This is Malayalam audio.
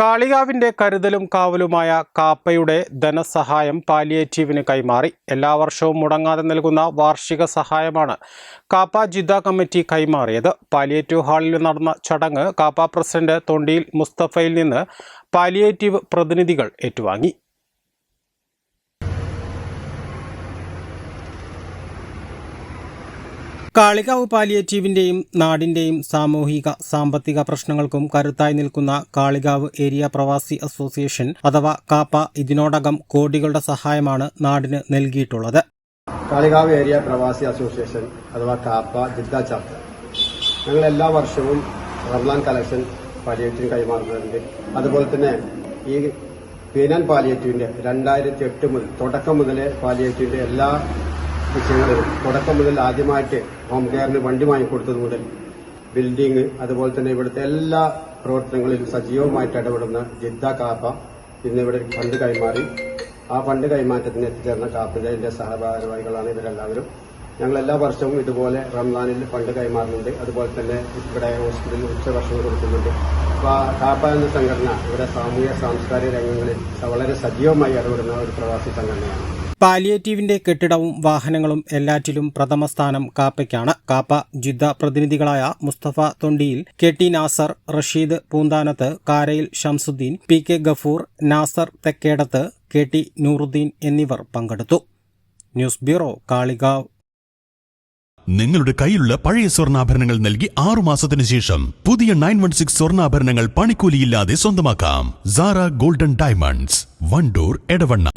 കാളികാവിന്റെ കരുതലും കാവലുമായ കാപ്പയുടെ ധനസഹായം പാലിയേറ്റീവിന് കൈമാറി. എല്ലാ വർഷവും മുടങ്ങാതെ നൽകുന്ന വാർഷിക സഹായമാണ് കാപ്പ ജിദ്ദ കമ്മിറ്റി കൈമാറിയത്. പാലിയേറ്റീവ് ഹാളിൽ നടന്ന ചടങ്ങ് കാപ്പ പ്രസിഡന്റ് തൊണ്ടിയിൽ മുസ്തഫയിൽ നിന്ന് പാലിയേറ്റീവ് പ്രതിനിധികൾ ഏറ്റുവാങ്ങി. കാളികാവ് പാലിയേറ്റീവിന്റെയും നാടിന്റെയും സാമൂഹിക സാമ്പത്തിക പ്രശ്നങ്ങൾക്കും കരുത്തായി നിൽക്കുന്ന കാളികാവ് ഏരിയ പ്രവാസി അസോസിയേഷൻ അഥവാ കാപ്പ ഇതിനോടകം കോടികളുടെ സഹായമാണ് നാടിന് നൽകിയിട്ടുള്ളത്. കാളികാവ് ഏരിയ പ്രവാസി അസോസിയേഷൻ അഥവാ കാപ്പ ജിദ്ദ ചാപ്റ്റർ. ഞങ്ങൾ എല്ലാ വർഷവും റംലാൻ കളക്ഷൻ പാലിയേറ്റീവ് കൈമാറുന്നുണ്ട് അതുപോലെ തന്നെ ഈ പീനൻ പാലിയേറ്റീവിന്റെ രണ്ടായിരത്തി എട്ട് മുതൽ തുടക്കം മുതലേ പാലിയേറ്റീവിന്റെ എല്ലാ വിഷയങ്ങളിലും തുടക്കം മുതൽ ആദ്യമായിട്ട് ഹോം കെയറിന് വണ്ടി വാങ്ങിക്കൊടുത്തത് മുതൽ ബിൽഡിംഗ് അതുപോലെ തന്നെ ഇവിടുത്തെ എല്ലാ പ്രവർത്തനങ്ങളിലും സജീവമായിട്ട് ഇടപെടുന്ന ജിദ്ദ കാപ്പ ഇന്ന് ഇവിടെ ഫണ്ട് കൈമാറി. ആ ഫണ്ട് കൈമാറ്റത്തിന് എത്തിച്ചേർന്ന കാപ്പിന്റെ സഹഭാരവാഹികളാണ് ഇവരെല്ലാവരും. ഞങ്ങൾ എല്ലാ വർഷവും ഇതുപോലെ റംസാനിൽ ഫണ്ട് കൈമാറുന്നുണ്ട്. അതുപോലെ തന്നെ ഇവിടെ ഹോസ്പിറ്റലിൽ ഉച്ചഭക്ഷണം കൊടുക്കുന്നുണ്ട്. അപ്പോൾ കാപ്പ എന്ന സംഘടന ഇവിടെ സാമൂഹ്യ സാംസ്കാരിക രംഗങ്ങളിൽ വളരെ സജീവമായി ഇടപെടുന്ന ഒരു പ്രവാസി സംഘടനയാണ്. പാലിയേറ്റീവിന്റെ കെട്ടിടവും വാഹനങ്ങളും എല്ലാറ്റിലും പ്രഥമ സ്ഥാനം കാപ്പയ്ക്കാണ്. Kappa Jeddah പ്രതിനിധികളായ Mustafa Thondiyil K T Nasar Rasheed Poonthanath Karayil Shamsuddin P K Gafoor Nasar Thekkedath K T Nooruddin എന്നിവർ പങ്കെടുത്തു. News bureau Kalikavu. നിങ്ങളുടെ കയ്യിലുള്ള പഴയ സ്വർണാഭരണങ്ങൾ നൽകി ആറു മാസത്തിന് ശേഷം പുതിയ നയൻ വൺ സിക്സ് സ്വർണാഭരണങ്ങൾ പണിക്കൂലിയില്ലാതെ സ്വന്തമാക്കാം. Sara golden diamonds one door Edavanna.